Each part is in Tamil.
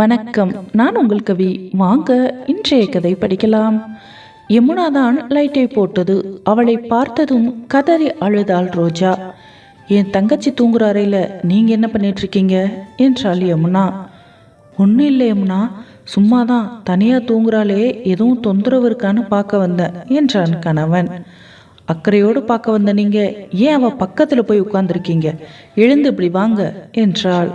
வணக்கம். நான் உங்கள் கவி. வாங்க இன்றைய கதை படிக்கலாம். யமுனா தான் லைட்டை போட்டது. அவளை பார்த்ததும் கதறி அழுதாள் ரோஜா. என் தங்கச்சி தூங்குற அறையில் நீங்கள் என்ன பண்ணிட்டு இருக்கீங்க என்றாள் யமுனா. ஒன்றும் இல்லை யமுனா. சும்மா தான் தனியாக தூங்குறாளே. எதுவும் தொந்தரவு இருக்கான்னு பார்க்க வந்தேன் என்றான் கணவன். அக்கறையோடு பார்க்க வந்த நீங்க ஏன் அவ பக்கத்தில் போய் உட்கார்ந்துருக்கீங்க? எழுந்து இப்படி வாங்க என்றாள்.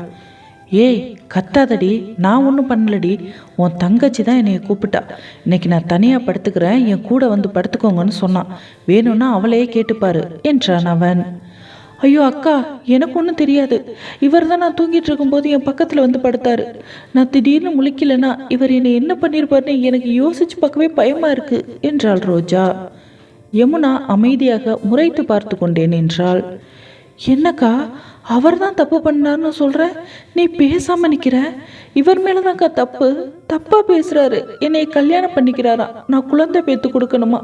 ஏய் கத்தாதடி நான் ஒன்றும் பண்ணலடி. உன் தங்கச்சி தான் என்னைய கூப்பிட்டா. இன்னைக்கு நான் தனியாக படுத்துக்கிறேன் என் கூட வந்து படுத்துக்கோங்கன்னு சொன்னான். வேணும்னா அவளையே கேட்டுப்பாரு என்றான் அவன். ஐயோ அக்கா எனக்கு ஒன்றும் தெரியாது. இவர் தான் நான் தூங்கிட்டு இருக்கும்போது என் பக்கத்தில் வந்து படுத்தாரு. நான் திடீர்னு முழிக்கலைன்னா இவர் என்னை என்ன பண்ணியிருப்பாருன்னு எனக்கு யோசிச்சு பார்க்கவே பயமா இருக்கு என்றாள் ரோஜா. யமுனா அமைதியாக முறைத்து பார்த்து கொண்டேன் என்றாள். என்னக்கா அவர் தான் தப்பு பண்ணார்னு சொல்கிற நீ பேசாமல் நிற்கிற இவர் மேலதான்க்கா தப்பு. தப்பாக பேசுகிறாரு என்னை கல்யாணம் பண்ணிக்கிறாரா? நான் குழந்தை பேத்து கொடுக்கணுமா?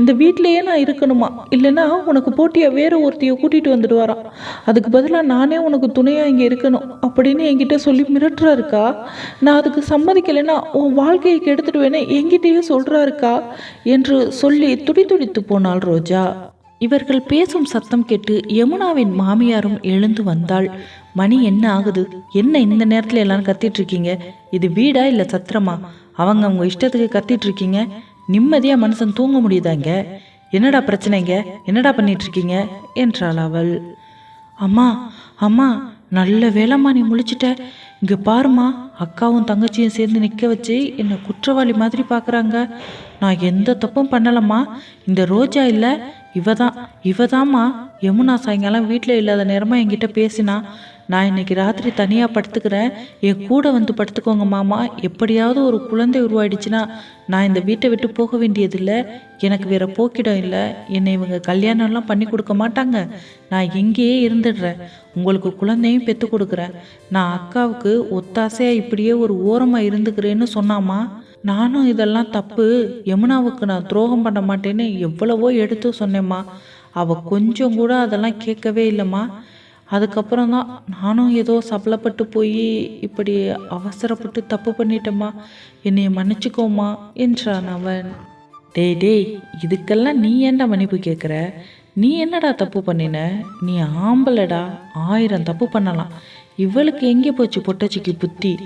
இந்த வீட்டிலையே நான் இருக்கணுமா? இல்லைன்னா உனக்கு போட்டியாக வேற ஒருத்தையை கூட்டிகிட்டு வந்துடுவாராம் அதுக்கு பதிலாக நானே உனக்கு துணையாக இங்கே இருக்கணும் அப்படின்னு என்கிட்ட சொல்லி மிரட்டுறாருக்கா? நான் அதுக்கு சம்மதிக்கலைன்னா உன் வாழ்க்கையை கெடுத்துடுவேன்னு என்கிட்டயே சொல்கிறாருக்கா என்று சொல்லி துடி துடித்து போனாள் ரோஜா. இவர்கள் பேசும் சத்தம் கேட்டு யமுனாவின் மாமியாரும் எழுந்து வந்தாள். மணி என்ன ஆகுது? என்ன இந்த நேரத்தில் எல்லாரும் கத்திட்டு இருக்கீங்க? இது வீடா இல்லை சத்திரமா? அவங்க அவங்க இஷ்டத்துக்கு கத்திட்டு இருக்கீங்க. நிம்மதியாக மனுஷன் தூங்க முடியுதாங்க என்னடா பிரச்சனைங்க என்னடா பண்ணிட்டு இருக்கீங்க? என்றாள் அவள். அம்மா அம்மா நல்ல வேலைம்மா நீ முழிச்சிட்ட. இங்கே பாரும்மா அக்காவும் தங்கச்சியும் சேர்ந்து நிற்க வச்சு என்னை குற்றவாளி மாதிரி பார்க்குறாங்க நான் எந்த தப்பும் பண்ணலம்மா. இந்த ரோஜா இல்லை இவ தான் இவ தாம்மா யமுனா சாயங்காலம் வீட்டில் இல்லாத நேரமாக என்கிட்ட பேசினா நான் இன்னைக்கு ராத்திரி தனியாக படுத்துக்கிறேன். என் கூட வந்து படுத்துக்கோங்க மாமா. எப்படியாவது ஒரு குழந்தை உருவாயிடுச்சுன்னா நான் இந்த வீட்டை விட்டு போக வேண்டியதில்லை. எனக்கு வேற போக்கிடம் இல்லை. என்னை இவங்க கல்யாணம்லாம் பண்ணி கொடுக்க மாட்டாங்க. நான் இங்கேயே இருந்துடுறேன். உங்களுக்கு குழந்தையும் பெற்று கொடுக்குறேன். நான் அக்காவுக்கு ஒத்தாசையாக இப்படியே ஒரு ஓரமாக இருந்துக்கிறேன்னு சொன்னாமா நானும் இதெல்லாம் தப்பு. யமுனாவுக்கு நான் துரோகம் பண்ண மாட்டேன்னு எவ்வளவோ எடுத்து சொன்னேம்மா. அவள் கொஞ்சம் கூட அதெல்லாம் கேட்கவே இல்லைம்மா. அதுக்கப்புறம் தான் நானும் ஏதோ சபலப்பட்டு போய் இப்படி அவசரப்பட்டு தப்பு பண்ணிட்டேம்மா. என்னைய மன்னிச்சுக்கோமா என்றான் அவன். டேய் டேய் இதுக்கெல்லாம் நீ ஏன்டா மன்னிப்பு கேட்குற? நீ என்னடா தப்பு பண்ணின? நீ ஆம்பளடா ஆயிரம் தப்பு பண்ணலாம். இவளுக்கு எங்கே போச்சு பொட்டச்சிக்கு புத்தி?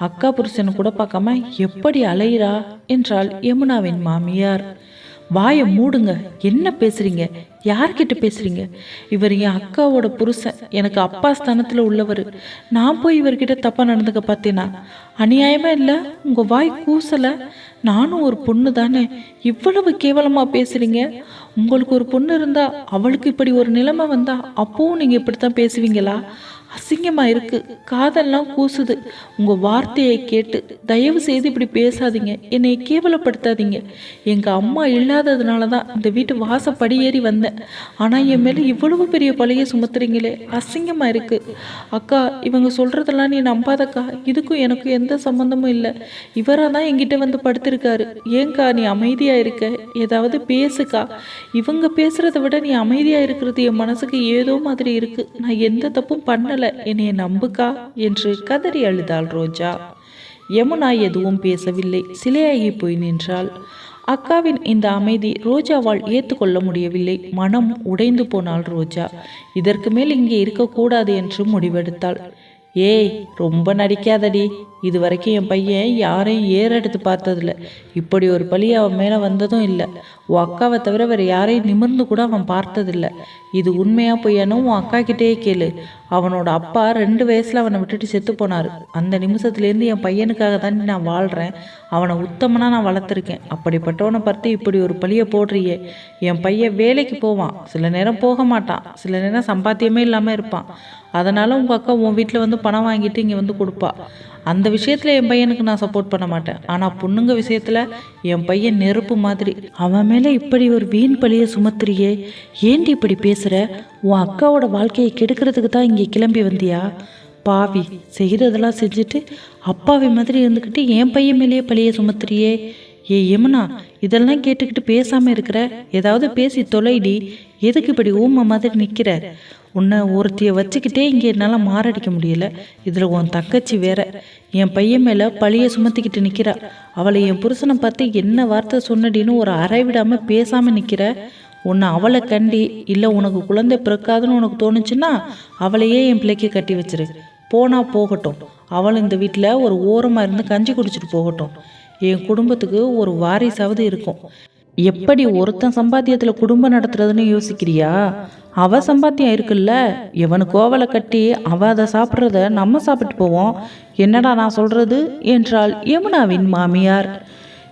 அக்கா புருஷனை கூட பார்க்காம எப்படி அலையிறா? என்றாள் யமுனாவின் மாமியார். வாயை மூடுங்க. என்ன பேசுறீங்க? யார்கிட்ட பேசுறீங்க? இவர் என் அக்காவோட புருஷன். எனக்கு அப்பா ஸ்தானத்தில் உள்ளவர். நான் போய் இவர்கிட்ட தப்பா நடந்துக்க பார்த்தேனா? அநியாயமா இல்லை? உங்க வாய் கூசலை. நானும் ஒரு பொண்ணு தானே. இவ்வளவு கேவலமா பேசுறீங்க. உங்களுக்கு ஒரு பொண்ணு இருந்தா அவளுக்கு இப்படி ஒரு நிலைமை வந்தா அப்பவும் நீங்க இப்படித்தான் பேசுவீங்களா? அசிங்கமா இருக்கு. காதெல்லாம் கூசுது. உங்க வார்த்தையை கேட்டு தயவு செய்து இப்படி பேசாதீங்க. என்னை கேவலப்படுத்தாதீங்க. எங்க அம்மா இல்லாததுனால தான் இந்த வீட்டு வாசப்படி ஏறி வந்தேன். ஆனா என் மேல இவ்வளவு பெரிய பழைய சுமத்துறீங்களே. அசிங்கமா இருக்கு. அக்கா இவங்க சொல்றதெல்லாம் நீ நம்பாதக்கா. இதுக்கும் எனக்கும் எந்த சம்மந்தமும் இல்லை. இவரா தான் என்கிட்ட வந்து படுத்திருக்காரு. ஏங்கா நீ அமைதியா இருக்க. ஏதாவது பேசுக்கா. இவங்க பேசுகிறத விட நீ அமைதியா இருக்கிறது என் மனசுக்கு ஏதோ மாதிரி இருக்கு. நான் எந்த தப்பும் பண்ணல. என்னைய நம்புக்கா? என்று கதறி அழுதாள் ரோஜா. யமுனா எதுவும் பேசவில்லை. சிலையாகி போய் நின்றாள். அக்காவின் இந்த அமைதி ரோஜாவால் ஏற்றுக்கொள்ள முடியவில்லை. மனம் உடைந்து போனாள் ரோஜா. இதற்கு மேல் இங்கே இருக்கக்கூடாது என்று முடிவெடுத்தாள். ஏய் ரொம்ப நடிக்காதடி. இது வரைக்கும் என் பையன் யாரையும் ஏறெடுத்து பார்த்ததில்ல. இப்படி ஒரு பழி அவன் மேலே வந்ததும் இல்லை. உன் அக்காவை தவிர வேற யாரையும் நிமிர்ந்து கூட அவன் பார்த்ததில்ல. இது உண்மையா பொய்யானோ உன் அக்கா கிட்டேயே கேளு. அவனோட அப்பா ரெண்டு வயசுல அவனை விட்டுட்டு செத்து போனார். அந்த நிமிஷத்துலேருந்து என் பையனுக்காக தான் நான் வாழ்கிறேன் அவனை உத்தமனா நான் வளர்த்துருக்கேன். அப்படிப்பட்டவனை பார்த்து இப்படி ஒரு பழியை போடுறியே. என் பையன் வேலைக்கு போவான். சில நேரம் போக மாட்டான். சில நேரம் சம்பாத்தியமே இல்லாமல் இருப்பான். அதனால உங்கள் அக்கா உன் வீட்டில் வந்து பணம் வாங்கிட்டு இங்கே வந்து கொடுப்பா. அந்த விஷயத்தில் என் பையனுக்கு நான் சப்போர்ட் பண்ண மாட்டேன். ஆனால் பொண்ணுங்க விஷயத்தில் என் பையன் நெருப்பு மாதிரி. அவன் மேலே இப்படி ஒரு வீண் பழிய சுமத்துறியே. ஏண்டி இப்படி பேசுகிற உன் அக்காவோட வாழ்க்கையை கெடுக்கிறதுக்கு தான் இங்கே கிளம்பி வந்தியா? பாவி செய்கிறதெல்லாம் செஞ்சுட்டு அப்பாவி மாதிரி இருந்துக்கிட்டு என் பையன் மேலேயே பழிய சுமத்துறியே. ஏ யமுனா இதெல்லாம் கேட்டுக்கிட்டு பேசாமல் இருக்கிற? ஏதாவது பேசி தொலைடி. எதுக்கு இப்படி ஊமை மாதிரி நிற்கிற உன்னை ஒருத்தியை வச்சுக்கிட்டே இங்கே என்னால் மாரடிக்க முடியல. இதில் உன் தங்கச்சி வேற. என் பையன் மேலே பழிய சுமத்திக்கிட்டு நிற்கிறா அவளை என் புருஷனை பார்த்து என்ன வார்த்தை சொன்னடின்னு ஒரு அறை விடாமல் பேசாமல் நிற்கிற உன்னை அவளை கண்டி இல்லை உனக்கு குழந்தை பிறக்காதுன்னு உனக்கு தோணுச்சுன்னா அவளையே என் பிள்ளைக்கு கட்டி வச்சிரு. போனால் போகட்டும். அவள் இந்த வீட்டில் ஒரு ஓரமாக இருந்து கஞ்சி குடிச்சிட்டு போகட்டும். என் குடும்பத்துக்கு ஒரு வாரிசாவது இருக்கும். எப்படி ஒருத்தன் சம்பாத்தியத்தில் குடும்பம் நடத்துறதுன்னு யோசிக்கிறியா? அவ சம்பாத்தியம் இருக்குல்ல இவனு கோவலை கட்டி அவ அதை சாப்பிட்றத நம்ம சாப்பிட்டு போவோம். என்னடா நான் சொல்றது? என்றாள் யமுனாவின் மாமியார்.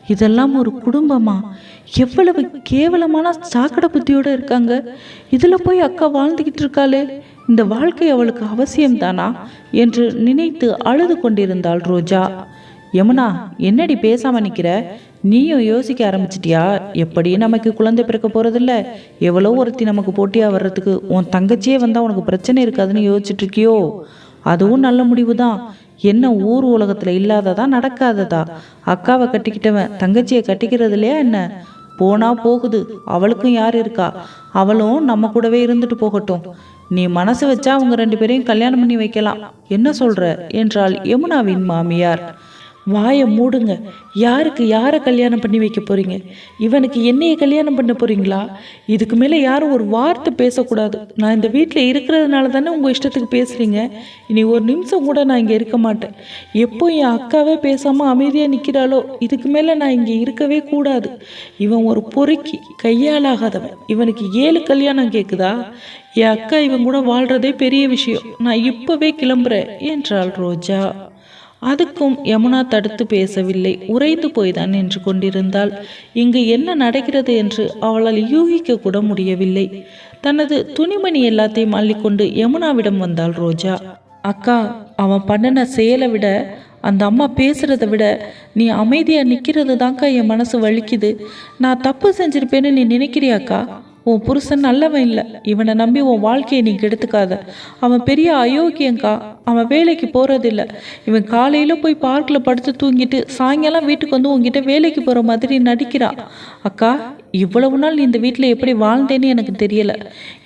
இதெல்லாம் ஒரு குடும்பமா? எவ்வளவு கேவலமான சாக்கடை புத்தியோட இருக்காங்க. இதில் போய் அக்கா வாழ்ந்துக்கிட்டு இருக்காளே. இந்த வாழ்க்கை அவளுக்கு அவசியம்தானா? என்று நினைத்து அழுது கொண்டிருந்தாள் ரோஜா. யமுனா என்னடி பேசாம நிக்கிற? நீயும் யோசிக்க ஆரம்பிச்சிட்டியா? எப்படி நமக்கு குழந்தை பிறக்க போகிறதில்ல எவ்வளோ ஒருத்தி நமக்கு போட்டியாக வர்றதுக்கு உன் தங்கச்சியே வந்தால் உனக்கு பிரச்சனை இருக்காதுன்னு யோசிச்சுட்டு இருக்கியோ அதுவும் நல்ல முடிவு தான் என்ன ஊர் உலகத்தில் இல்லாததா நடக்காததா? அக்காவை கட்டிக்கிட்டவன் தங்கச்சியை கட்டிக்கிறதுலையா என்ன? போனா போகுது. அவளுக்கும் யார் இருக்கா? அவளும் நம்ம கூடவே இருந்துட்டு போகட்டும். நீ மனசு வச்சா அவங்க ரெண்டு பேரையும் கல்யாணம் பண்ணி வைக்கலாம். என்ன சொல்ற? என்றாள் யமுனாவின் மாமியார். வாயை மூடுங்க. யாருக்கு யாரை கல்யாணம் பண்ணி வைக்க போறீங்க? இவனுக்கு என்னையை கல்யாணம் பண்ண போறீங்களா? இதுக்கு மேலே யாரும் ஒரு வார்த்தை பேசக்கூடாது. நான் இந்த வீட்டில் இருக்கிறதுனால தானே உங்கள் இஷ்டத்துக்கு பேசுறீங்க. இனி ஒரு நிமிஷம் கூட நான் இங்கே இருக்க மாட்டேன். எப்போ என் அக்காவே பேசாமல் அமைதியாக நிற்கிறாளோ இதுக்கு மேலே நான் இங்கே இருக்கவே கூடாது. இவன் ஒரு பொறுக்கி கையாலாகாதவன் இவனுக்கு ஏழு கல்யாணம் கேட்குதா என் அக்கா இவன் கூட வாழ்கிறதே பெரிய விஷயம். நான் இப்போவே கிளம்புறேன் என்றாள் ரோஜா. அதுக்கும் யமுனா தடுத்து பேசவில்லை. உறைந்து போய்தான் நின்று கொண்டிருந்தாள். இங்கு என்ன நடக்கிறது என்று அவளால் யூகிக்க கூட முடியவில்லை. தனது துணிமணி எல்லாத்தையும் அள்ளிக்கொண்டு யமுனாவிடம் வந்தாள் ரோஜா. அக்கா அவன் பண்ணின செயலை விட அந்த அம்மா பேசுறத விட நீ அமைதியா நிக்கிறது தான்க்கா என் மனசு வலிக்குது. நான் தப்பு செஞ்சிருப்பேன்னு நீ நினைக்கிறியாக்கா உன் புருஷன் நல்லவன் இல்லை. இவனை நம்பி உன் வாழ்க்கையை நீ கெடுத்துக்காத. அவன் பெரிய அயோக்கியங்க்கா. அவன் வேலைக்கு போகிறதில்ல இவன் காலையில் போய் பார்க்கில் படுத்து தூங்கிட்டு சாயங்காலம் வீட்டுக்கு வந்து உங்ககிட்ட வேலைக்கு போகிற மாதிரி நடிக்கிறான் அக்கா இவ்வளவு நாள் நீ இந்த வீட்டில் எப்படி வாழ்ந்தேன்னு எனக்கு தெரியலை.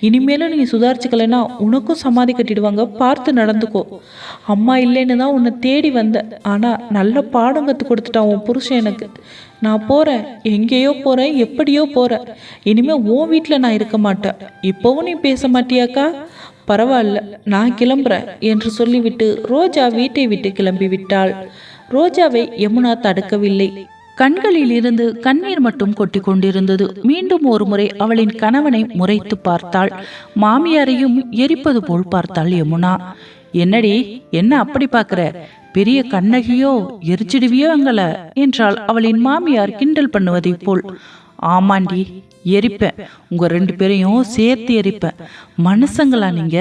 இனிமேலும் நீ சுதாரிச்சுக்கலைன்னா உனக்கும் சமாதி கட்டிடுவாங்க. பார்த்து நடந்துக்கோ. அம்மா இல்லைன்னு தான் உன்னை தேடி வந்தேன் ஆனால் நல்ல பாடம் கற்றுக் கொடுத்துட்டான் உன் புருஷன் எனக்கு. நான் போகிறேன் எங்கேயோ போகிறேன் எப்படியோ போகிறேன் இனிமேல் உன் வீட்டில் நான் இருக்க மாட்டேன். இப்போவும் நீ பேச மாட்டியாக்கா? பரவாயில்ல நான் கிளம்புறேன் என்று சொல்லிவிட்டு ரோஜா வீட்டை விட்டு கிளம்பி விட்டாள். ரோஜாவை யமுனா தடுக்கவில்லை. கண்களில் இருந்து கண்ணீர் மட்டும் கொட்டி கொண்டிருந்தது. மீண்டும் ஒரு முறை அவளின் கணவனை முறைத்து பார்த்தாள். மாமியாரையும் எரிப்பது போல் பார்த்தாள் யமுனா. என்னடி என்ன அப்படி பார்க்குற? பெரிய கண்ணகியோ எரிச்சிடுவியோ எங்களை? என்றால் அவளின் மாமியார் கிண்டல் பண்ணுவதைப் போல். ஆமாண்டி எரிப்பேன். உங்க ரெண்டு பேரையும் சேர்த்து எரிப்பேன். மனுஷங்களா நீங்க?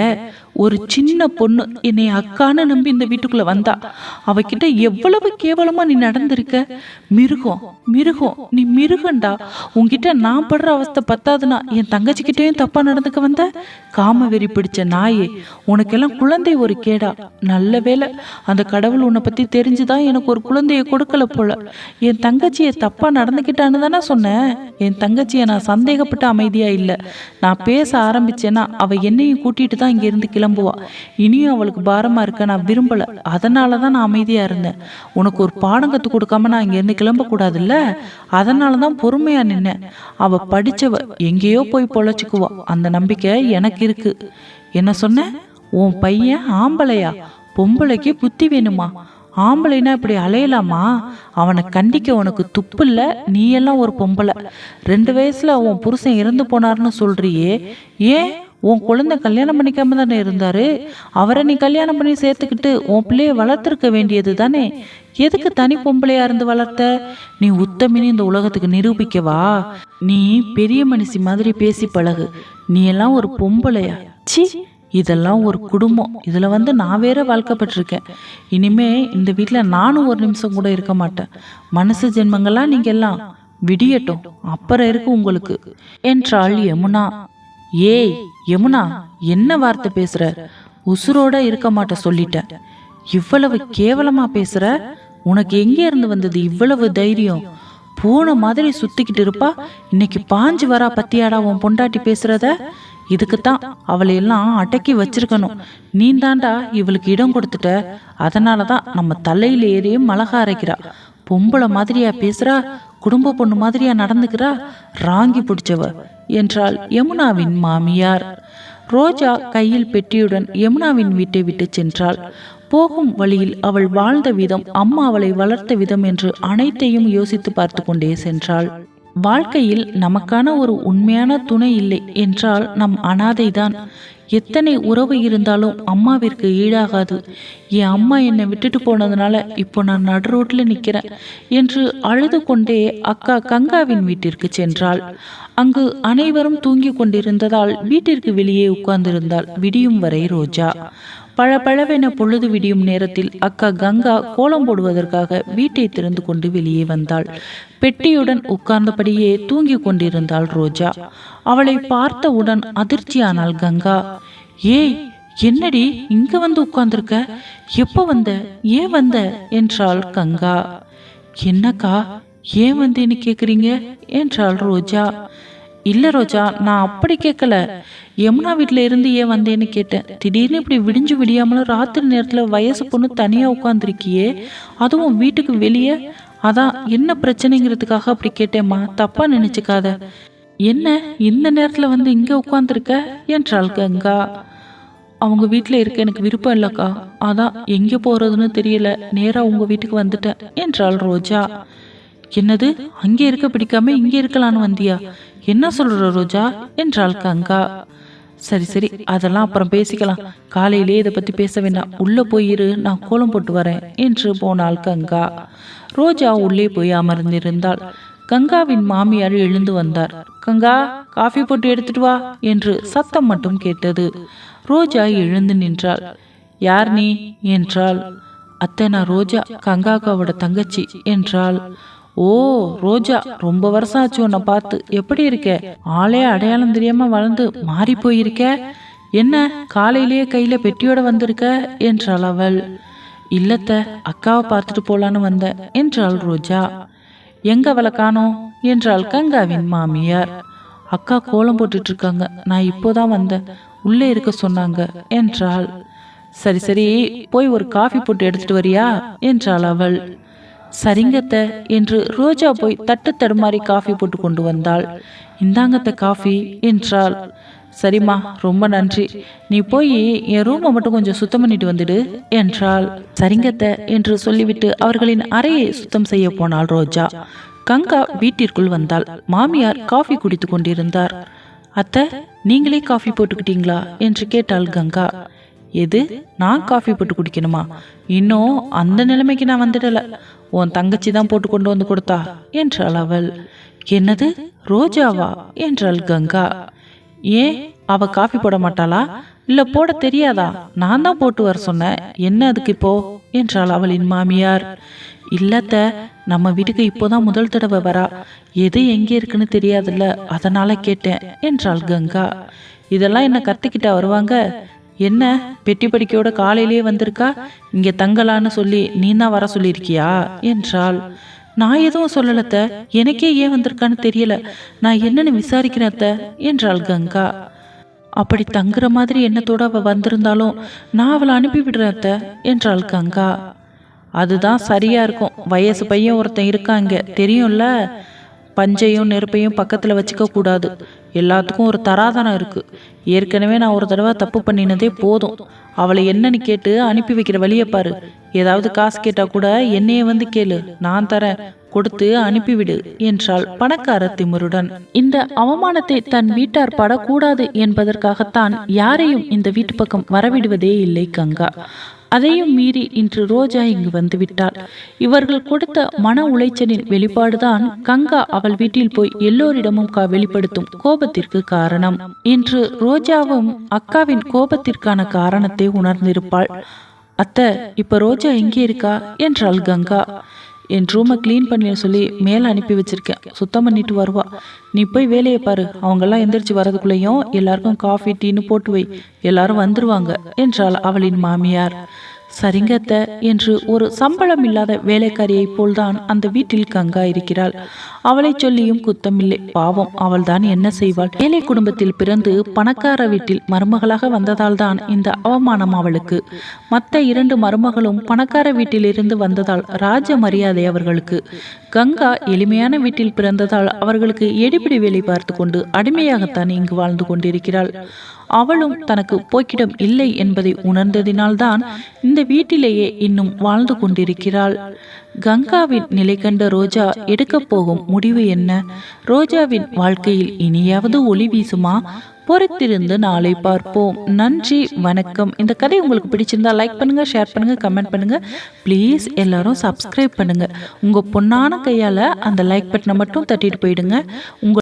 ஒரு சின்ன பொண்ணு என்னை அக்கான்னு நம்பி இந்த வீட்டுக்குள்ள வந்தா. அவகிட்ட எவ்வளவு கேவலமா நீ நடந்திருக்க? மிருகம் மிருகம் நீ மிருகண்டா? உன்கிட்ட நான் படுற அவஸ்தை பத்தாதுன்னா என் தங்கச்சிக்கிட்டேயும் தப்பா நடந்துக்க வந்த? காம வெறி பிடிச்ச நாயே உனக்கெல்லாம் குழந்தை ஒரு கேடா. நல்ல வேலை அந்த கடவுள் உன்னை பத்தி தெரிஞ்சுதான் எனக்கு ஒரு குழந்தைய கொடுக்கல போல. என் தங்கச்சியை தப்பா நடந்துக்கிட்டான்னு தானே சொன்னேன் என் தங்கச்சியை நான் சந்தேகப்பட்ட அமைதியா இல்லை. நான் பேச ஆரம்பிச்சேன்னா அவ என்னையும் கூட்டிட்டு தான் இங்க இருந்து கிளம்புவா. இனியும் அவளுக்கு பாரமா இருக்க நான் விரும்பல. அதனால தான் நான் அமைதியா இருந்தேன். உனக்கு ஒரு பாடம் கத்து கொடுக்காம நான் இங்க இருந்து கிளம்ப கூடாதுல்ல? அதனால தான் பொறுமையா நின்னேன். அவ படிச்சவ எங்கேயோ போய் பொழைச்சிக்குவா. அந்த நம்பிக்கை எனக்கு இருக்கு. என்ன சொன்ன? உன் பையன் ஆம்பளையா? பொம்பளைக்கு புத்தி வேணுமா? ஆம்பளைனா இப்படி அலையலாமா? அவனை கண்டிக்க உனக்கு துப்பு இல்ல? நீ எல்லாம் ஒரு பொம்பளை. ரெண்டு வயசுல உன் புருஷன் இறந்து போனார்னு சொல்றியே. ஏன்? உன் குழந்தை கல்யாணம் பண்ணிக்காம தானே இருந்தாரு? அவரை நீ கல்யாணம் பண்ணி சேர்த்துக்கிட்டு உன் பிள்ளைய வளர்த்துருக்க வேண்டியது தானே? எதுக்கு தனி பொம்பளையா இருந்து வளர்த்த? நீ உத்தமினி இந்த உலகத்துக்கு நிரூபிக்கவா நீ பெரிய மனுஷி மாதிரி பேசி பழகு. நீ எல்லாம் ஒரு பொம்பளையா? சி இதெல்லாம் ஒரு குடும்பம். இதில் வந்து நான் வேற வாழ்க்கப்பட்டிருக்கேன் இனிமே இந்த வீட்டில் நானும் ஒரு நிமிஷம் கூட இருக்க மாட்டேன். மனசு ஜென்மங்கள்லாம் நீங்கள் எல்லாம் விடியட்டும். அப்புறம் இருக்கு உங்களுக்கு. என்றாள் யமுனா. ஏய் யமுனா என்ன வார்த்தை பேசுற? உசுரோட இருக்க மாட்ட சொல்லிட்டேன் இவ்வளவு கேவலமா பேசுற? உனக்கு எங்கே இருந்து வந்தது இவ்வளவு தைரியம்? பூனை மாதிரி சுத்திக்கிட்டு இருப்பா? இன்னைக்கு பாஞ்சு வரா பத்தியாடா உன் பொண்டாட்டி பேசுறத? இதுக்குத்தான் அவளை எல்லாம் அடக்கி வச்சிருக்கணும். நீ தாண்டா இவளுக்கு இடம் கொடுத்துட்ட. அதனால தான் நம்ம தலையில ஏறி மிளகா அரைக்கிறா. பொம்பளை மாதிரியா பேசுறா? குடும்ப பொண்ணு மாதிரியா நடந்துக்கிறா? ராங்கி பிடிச்சவ. என்றாள் யமுனாவின் மாமியார். ரோஜா கையில் பெட்டியுடன் யமுனாவின் வீட்டை விட்டு சென்றாள். போகும் வழியில் அவள் வாழ்ந்த விதம் அம்மா அவளை வளர்த்த விதம் என்று அனைத்தையும் யோசித்து பார்த்து கொண்டே சென்றாள். வாழ்க்கையில் நமக்கான ஒரு உண்மையான துணை இல்லை என்றால் நம் அனாதைதான். எத்தனை உறவு இருந்தாலும் அம்மாவிற்கு ஈடாகாது. என் அம்மா என்னை விட்டுட்டு போனதுனால இப்போ நான் நடு ரோட்டில் நிற்கிறேன் என்று அழுது கொண்டே அக்கா கங்காவின் வீட்டிற்கு சென்றாள். அங்கு அனைவரும் தூங்கிக் கொண்டிருந்ததால் வீட்டிற்கு வெளியே உட்கார்ந்திருந்தாள் விடியும் வரை ரோஜா. பழபழவென பொழுது விடியும் நேரத்தில் அக்கா கங்கா கோலம் போடுவதற்காக வீட்டை திறந்து கொண்டு வெளியே வந்தாள். பெட்டியுடன் உட்கார்ந்தபடியே தூங்கிக் கொண்டிருந்தாள் ரோஜா. அவளை பார்த்தவுடன் அதிர்ச்சியானாள் கங்கா. ஏய் என்னடி இங்க வந்து உட்கார்ந்திருக்க? எப்ப வந்த? ஏன் வந்த? என்றாள் கங்கா. என்னக்கா ஏன் வந்தேன்னு கேக்குறீங்க? என்றாள் ரோஜா. இல்லை ரோஜா நான் அப்படி கேட்கல. யமுனா வீட்டில் இருந்து ஏன் வந்தேன்னு கேட்டேன். திடீர்னு இப்படி விடிஞ்சு விடியாமலும் ராத்திரி நேரத்தில் வயசு பொண்ணு தனியாக உட்காந்துருக்கியே அதுவும் வீட்டுக்கு வெளியே? அதான் என்ன பிரச்சனைங்கிறதுக்காக அப்படி கேட்டேம்மா. தப்பாக நினச்சிக்காத. என்ன இந்த நேரத்தில் வந்து இங்கே உட்காந்துருக்க என்றாள் கங்கா. அவங்க வீட்டில் இருக்க எனக்கு விருப்பம் இல்லைக்கா. அதான் எங்கே போகிறதுன்னு தெரியல. நேராக உங்கள் வீட்டுக்கு வந்துட்டேன் என்றாள் ரோஜா. என்னது? அங்கே இருக்க பிடிக்காம இங்கே இருக்கலான்னு வந்தியா? என்ன சொல்ற ரோஜா? என்றாள் கங்கா. சரி சரி அதெல்லாம் அப்புறம் பேசிக்கலாம். காலையிலே இதை பத்தி பேச வேண்டாம். உள்ள போயிரு நான் கோலம் போட்டு வரேன் என்று போனாள் கங்கா. ரோஜா உள்ளே போய் அமர்ந்திருந்தாள். கங்காவின் மாமியார் எழுந்து வந்தார். கங்கா காஃபி போட்டு எடுத்துட்டு வா என்று சத்தம் மட்டும் கேட்டது. ரோஜா எழுந்து நின்றாள். யார் நீ? என்றாள். அத்தை நான் ரோஜா. கங்காக்காவோட தங்கச்சி என்றாள். ஓ ரோஜா ரொம்ப வருஷம் ஆச்சு உன்னை பார்த்து. எப்படி இருக்க? ஆளே அடையாளம் தெரியாம வளர்ந்து மாறி போயிருக்க? என்ன காலையிலேயே கையில பெட்டியோட வந்திருக்க? என்றாள் அவள். இல்லத்த அக்காவை பார்த்துட்டு போலான்னு வந்தேன் என்றாள் ரோஜா. எங்க அவளை காணோம்? என்றாள் கங்காவின் மாமியார். அக்கா கோலம் போட்டுட்டு இருக்காங்க நான் இப்போதான் வந்தேன் உள்ளே இருக்க சொன்னாங்க என்றாள். சரி சரி போய் ஒரு காஃபி போட்டு எடுத்துட்டு வரியா? என்றாள் அவள். சரிங்கத்த என்று ரோஜா போய் தட்டு தடுமாறி காஃபி போட்டு கொண்டு வந்தாள். இந்தாங்கத்த காஃபி என்றாள். சரிம்மா ரொம்ப நன்றி. நீ போய் என் ரூமை மட்டும் கொஞ்சம் சுத்தம் பண்ணிட்டு வந்துடு என்றாள். சரிங்கத்த என்று சொல்லிவிட்டு அவர்களின் அறையை சுத்தம் செய்ய போனாள் ரோஜா. கங்கா வீட்டிற்குள் வந்தாள். மாமியார் காஃபி குடித்து கொண்டிருந்தார். அத்தை நீங்களே காஃபி போட்டுக்கிட்டீங்களா என்று கேட்டாள் கங்கா. எது? நான் காஃபி போட்டு குடிக்கணுமா? இன்னும் அந்த நிலைமைக்கு நான் வந்துடல. உன் தங்கச்சி தான் போட்டு கொண்டு வந்து கொடுத்தா? என்றாள் அவள். என்னது? ரோஜாவா? என்றாள் கங்கா. ஏன் அவ காஃபி போட மாட்டாளா? இல்ல போட தெரியாதா? நான் தான் போட்டு வர சொன்னேன் என்ன அதுக்கு இப்போ? என்றாள் அவளின் மாமியார். இல்லத்த நம்ம வீட்டுக்கு இப்போதான் முதல் தடவை வரா. எது எங்கே இருக்குன்னு தெரியாதுல்ல. அதனால கேட்டேன் என்றாள் கங்கா. இதெல்லாம் என்ன கத்துக்கிட்டா வருவாங்க? என்ன பெட்டி படிக்கையோட காலையிலேயே வந்திருக்கா? இங்க தங்கலான்னு சொல்லி நீ தான் வர சொல்லியிருக்கியா? என்றாள். நான் எதுவும் சொல்லலத்த எனக்கே ஏன் வந்திருக்கான்னு தெரியல. நான் என்னன்னு விசாரிக்கிறேன் என்றாள் கங்கா. அப்படி தங்குற மாதிரி எண்ணத்தோட அவ வந்திருந்தாலும் நான் அவளை அனுப்பி விடுறேன் அத்த என்றாள் கங்கா. அதுதான் சரியா இருக்கும். வயசு பையன் ஒருத்தன் இருக்காங்க தெரியும்ல? பஞ்சையும் நெருப்பையும் பக்கத்தில் வச்சுக்க கூடாது. எல்லாத்துக்கும் ஒரு தராதனம் இருக்குது ஏற்கனவே நான் ஒரு தடவை தப்பு பண்ணினதே போதும். அவளை என்னன்னு கேட்டு அனுப்பி வைக்கிற வழியை பாரு. ஏதாவது காசு கேட்டால் கூட என்னையே வந்து கேளு. நான் தரேன். கொடுத்து அனுப்பிவிடு என்றாள் பணக்கார திமுருடன். இந்த அவமானத்தை தன் வீட்டார் படக்கூடாது என்பதற்காகத்தான் யாரையும் இந்த வீட்டு பக்கம் வரவிடுவதே இல்லை கங்கா. அதையும் மீறி இன்று ரோஜா இங்கு வந்துவிட்டாள். இவர்கள் கொடுத்த மன உளைச்சலின் வெளிப்பாடுதான் கங்கா அவள் வீட்டில் போய் எல்லோரிடமும் வெளிப்படுத்தும் கோபத்திற்கு காரணம் இன்று ரோஜாவும் அக்காவின் கோபத்திற்கான காரணத்தை உணர்ந்திருப்பாள். அத்தை இப்ப ரோஜா எங்கே இருக்கா? என்றாள் கங்கா. என் ரூமை க்ளீன் பண்ணி சொல்லி மேலே அனுப்பி வச்சிருக்கேன். சுத்தம் பண்ணிட்டு வருவா. நீ போய் வேலையை பாரு. அவங்கெல்லாம் எந்திரிச்சு வரதுக்குள்ளேயும் எல்லாருக்கும் காஃபி டீன்னு போட்டு வை. எல்லாரும் வந்துருவாங்க என்றாள் அவளின் மாமியார். சரிங்கத்த என்று ஒரு சம்பளம் இல்லாத வேலைக்காரியைப் போல்தான் அந்த வீட்டில் கங்கா இருக்கிறாள். அவளை சொல்லியும் குத்தமில்லை. பாவம் அவள்தான் என்ன செய்வாள்? ஏழை குடும்பத்தில் பிறந்து பணக்கார வீட்டில் மருமகளாக வந்ததால் தான் இந்த அவமானம் அவளுக்கு. மற்ற இரண்டு மருமகளும் பணக்கார வீட்டிலிருந்து வந்ததால் ராஜ மரியாதை அவர்களுக்கு. கங்கா எளிமையான வீட்டில் பிறந்ததால் அவர்களுக்கு எடிபிடி வேலை பார்த்து கொண்டு அடிமையாகத்தான் இங்கு வாழ்ந்து கொண்டிருக்கிறாள். அவளும் தனக்கு போக்கிடம் இல்லை என்பதை உணர்ந்ததினால்தான் இந்த வீட்டிலேயே இன்னும் வாழ்ந்து கொண்டிருக்கிறாள். கங்காவின் நிலை கண்ட ரோஜா எடுக்கப் போகும் முடிவு என்ன? ரோஜாவின் வாழ்க்கையில் இனியாவது ஒளி வீசுமா? பொறுத்திருந்து நாளை பார்ப்போம். நன்றி வணக்கம். இந்த கதை உங்களுக்கு பிடிச்சிருந்தா லைக் பண்ணுங்க ஷேர் பண்ணுங்க கமெண்ட் பண்ணுங்க. ப்ளீஸ் எல்லாரும் சப்ஸ்கிரைப் பண்ணுங்க. உங்க பொண்ணான கையால அந்த லைக் பட்டனை மட்டும் தட்டிட்டு போயிடுங்க. உங்க